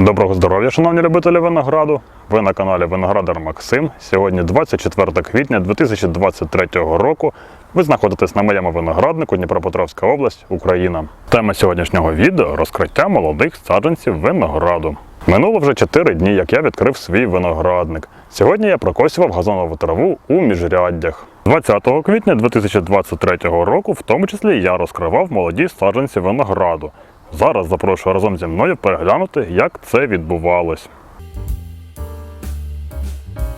Доброго здоров'я, шановні любителі винограду. Ви на каналі Виноградар Максим. Сьогодні 24 квітня 2023 року. Ви знаходитесь на моєму винограднику Дніпропетровська область, Україна. Тема сьогоднішнього відео розкриття молодих саджанців винограду. Минуло вже 4 дні, як я відкрив свій виноградник. Сьогодні я прокосював газонову траву у міжряддях. 20 квітня 2023 року, в тому числі, я розкривав молоді саджанці винограду. Зараз запрошую разом зі мною переглянути, як це відбувалось.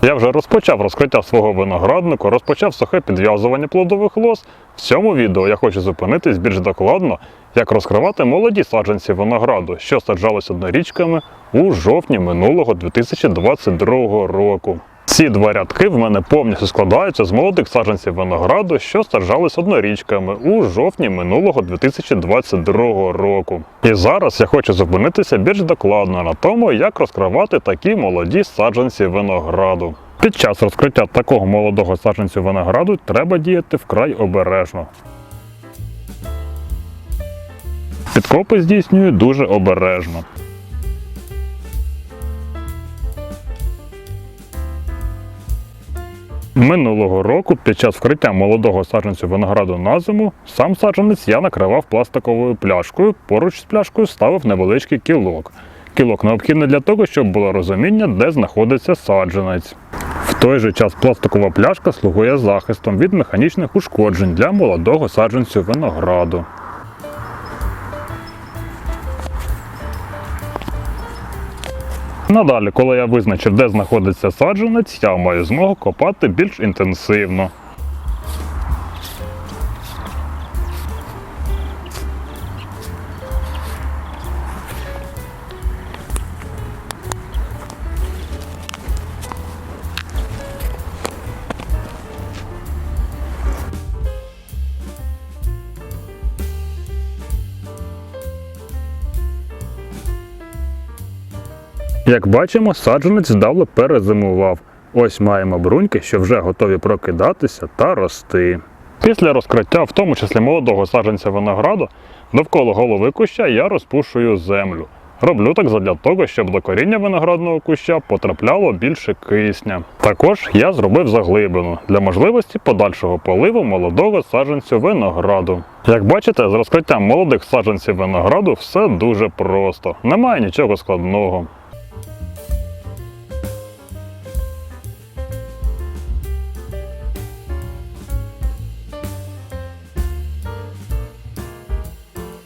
Я вже розпочав розкриття свого винограднику, розпочав сухе підв'язування плодових лоз. В цьому відео я хочу зупинитись більш докладно, як розкривати молоді саджанці винограду, що саджались однорічками у жовтні минулого 2022 року. Ці два рядки в мене повністю складаються з молодих саджанців винограду, що саджались однорічками у жовтні минулого 2022 року. І зараз я хочу зупинитися більш докладно на тому, як розкривати такі молоді саджанці винограду. Під час розкриття такого молодого саджанцю винограду треба діяти вкрай обережно. Підкопи здійснюю дуже обережно. Минулого року під час вкриття молодого саджанцю винограду на зиму сам саджанець я накривав пластиковою пляшкою, поруч з пляшкою ставив невеличкий кілок. Кілок необхідний для того, щоб було розуміння, де знаходиться саджанець. В той же час пластикова пляшка слугує захистом від механічних ушкоджень для молодого саджанцю винограду. Надалі, коли я визначив, де знаходиться саджанець, я маю змогу копати більш інтенсивно. Як бачимо, саджанець вдало перезимував. Ось маємо бруньки, що вже готові прокидатися та рости. Після розкриття, в тому числі молодого саджанця винограду, довкола голови куща я розпушую землю. Роблю так задля того, щоб до коріння виноградного куща потрапляло більше кисня. Також я зробив заглибину для можливості подальшого поливу молодого саджанцю винограду. Як бачите, з розкриттям молодих саджанців винограду все дуже просто, немає нічого складного.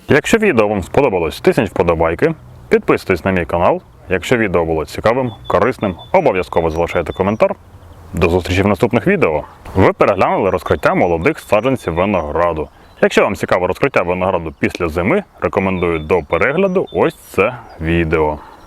Якщо відео вам сподобалось, тисніть вподобайки, підписуйтесь на мій канал. Якщо відео було цікавим, корисним, обов'язково залишайте коментар. До зустрічі в наступних відео. Ви переглянули розкриття молодих саджанців винограду. Якщо вам цікаво розкриття винограду після зими, рекомендую до перегляду ось це відео.